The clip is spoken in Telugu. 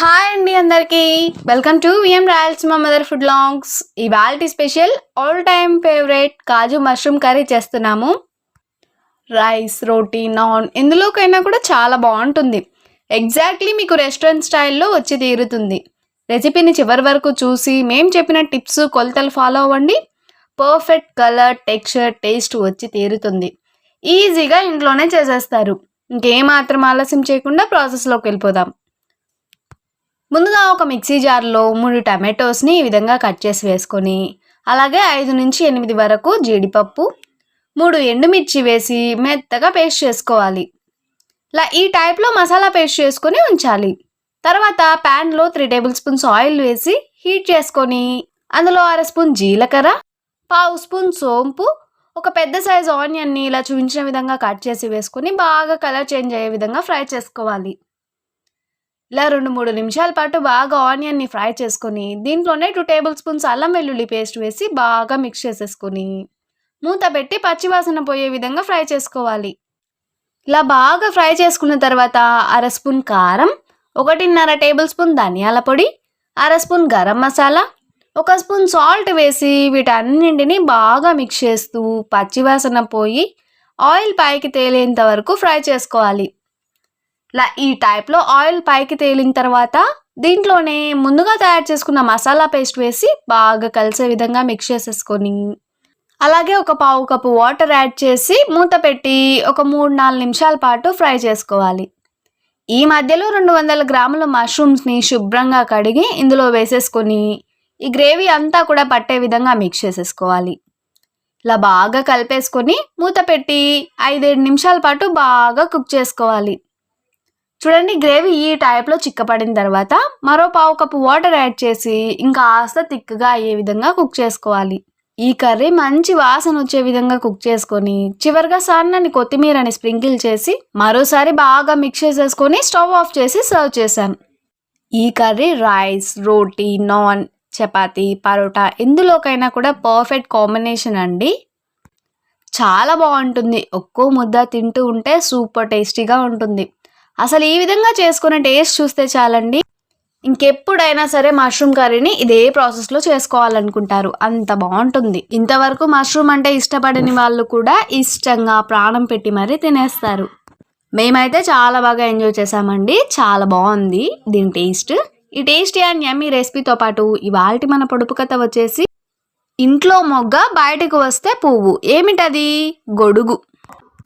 హాయ్ అండి అందరికీ. Welcome to VM Rayalaseema mother food longs ఇవాల్టి special all time favourite kaju mushroom curry చేస్తున్నాము. రైస్ రోటీ నాన్ ఎందులోకైనా కూడా చాలా బాగుంటుంది. ఎగ్జాక్ట్లీ మీకు రెస్టారెంట్ స్టైల్లో వచ్చి తీరుతుంది. రెసిపీని చివరి వరకు చూసి మేము చెప్పిన టిప్స్ కొలతలు ఫాలో అవ్వండి. పర్ఫెక్ట్ కలర్ టెక్స్చర్ టేస్ట్ వచ్చి తీరుతుంది. ఈజీగా ఇంట్లోనే చేసేస్తారు. ఇంకేమాత్రం ఆలస్యం చేయకుండా ప్రాసెస్లోకి వెళ్ళిపోదాం. ముందుగా ఒక మిక్సీ జార్లో మూడు టమాటోస్ని ఈ విధంగా కట్ చేసి వేసుకొని అలాగే ఐదు నుంచి ఎనిమిది వరకు జీడిపప్పు మూడు ఎండుమిర్చి వేసి మెత్తగా పేస్ట్ చేసుకోవాలి. ఇలా ఈ టైప్లో మసాలా పేస్ట్ చేసుకొని ఉంచాలి. తర్వాత ప్యాన్లో త్రీ టేబుల్ స్పూన్స్ ఆయిల్ వేసి హీట్ చేసుకొని అందులో అర స్పూన్ జీలకర్ర పావు స్పూన్ సోంపు ఒక పెద్ద సైజ్ ఆనియన్ని ఇలా చూపించిన విధంగా కట్ చేసి వేసుకొని బాగా కలర్ చేంజ్ అయ్యే విధంగా ఫ్రై చేసుకోవాలి. ఇలా రెండు మూడు నిమిషాల పాటు బాగా ఆనియన్ని ఫ్రై చేసుకొని దీంట్లోనే టూ టేబుల్ స్పూన్స్ అల్లం వెల్లుల్లి పేస్ట్ వేసి బాగా మిక్స్ చేసేసుకొని మూత పెట్టి పచ్చివాసన పోయే విధంగా ఫ్రై చేసుకోవాలి. ఇలా బాగా ఫ్రై చేసుకున్న తర్వాత అర స్పూన్ కారం ఒకటిన్నర టేబుల్ స్పూన్ ధనియాల పొడి అర స్పూన్ గరం మసాలా ఒక స్పూన్ సాల్ట్ వేసి వీటన్నింటిని బాగా మిక్స్ చేస్తూ పచ్చివాసన పోయి ఆయిల్ పైకి తేలేంత వరకు ఫ్రై చేసుకోవాలి. ఇలా ఈ టైప్లో ఆయిల్ పైకి తేలిన తర్వాత దీంట్లోనే ముందుగా తయారు చేసుకున్న మసాలా పేస్ట్ వేసి బాగా కలిసే విధంగా మిక్స్ చేసేసుకొని అలాగే ఒక పావు కప్పు వాటర్ యాడ్ చేసి మూత పెట్టి ఒక మూడు నాలుగు నిమిషాల పాటు ఫ్రై చేసుకోవాలి. ఈ మధ్యలో రెండు వందల గ్రాముల మష్రూమ్స్ని శుభ్రంగా కడిగి ఇందులో వేసేసుకొని ఈ గ్రేవీ అంతా కూడా పట్టే విధంగా మిక్స్ చేసేసుకోవాలి. ఇలా బాగా కలిపేసుకొని మూత పెట్టి ఐదేడు నిమిషాల పాటు బాగా కుక్ చేసుకోవాలి. చూడండి గ్రేవీ ఈ టైప్లో చిక్కపడిన తర్వాత మరో పావు కప్పు వాటర్ యాడ్ చేసి ఇంకా ఆస్త థిక్గా అయ్యే విధంగా కుక్ చేసుకోవాలి. ఈ కర్రీ మంచి వాసన వచ్చే విధంగా కుక్ చేసుకొని చివరిగా సన్నని కొత్తిమీరని స్ప్రింకిల్ చేసి మరోసారి బాగా మిక్స్ చేసేసుకొని స్టవ్ ఆఫ్ చేసి సర్వ్ చేశాను. ఈ కర్రీ రైస్ రోటీ నాన్ చపాతి పరోటా ఎందులోకైనా కూడా పర్ఫెక్ట్ కాంబినేషన్ అండి. చాలా బాగుంటుంది. ఒక్కో ముద్ద తింటూ ఉంటే సూపర్ టేస్టీగా ఉంటుంది. అసలు ఈ విధంగా చేసుకునే టేస్ట్ చూస్తే చాలండి. ఇంకెప్పుడైనా సరే మష్రూమ్ కర్రీని ఇదే ప్రాసెస్లో చేసుకోవాలనుకుంటారు. అంత బాగుంటుంది. ఇంతవరకు మష్రూమ్ అంటే ఇష్టపడని వాళ్ళు కూడా ఇష్టంగా ప్రాణం పెట్టి మరీ తినేస్తారు. మేమైతే చాలా బాగా ఎంజాయ్ చేసామండి చాలా బాగుంది దీని టేస్ట్ ఈ టేస్టీ అండ్ యమ్మీ రెసిపీతో పాటు ఇవాల్టి మన పొడుపు కథ వచ్చేసి ఇంట్లో మొగ్గ బయటకు వస్తే పువ్వు. ఏమిటది? గొడుగు.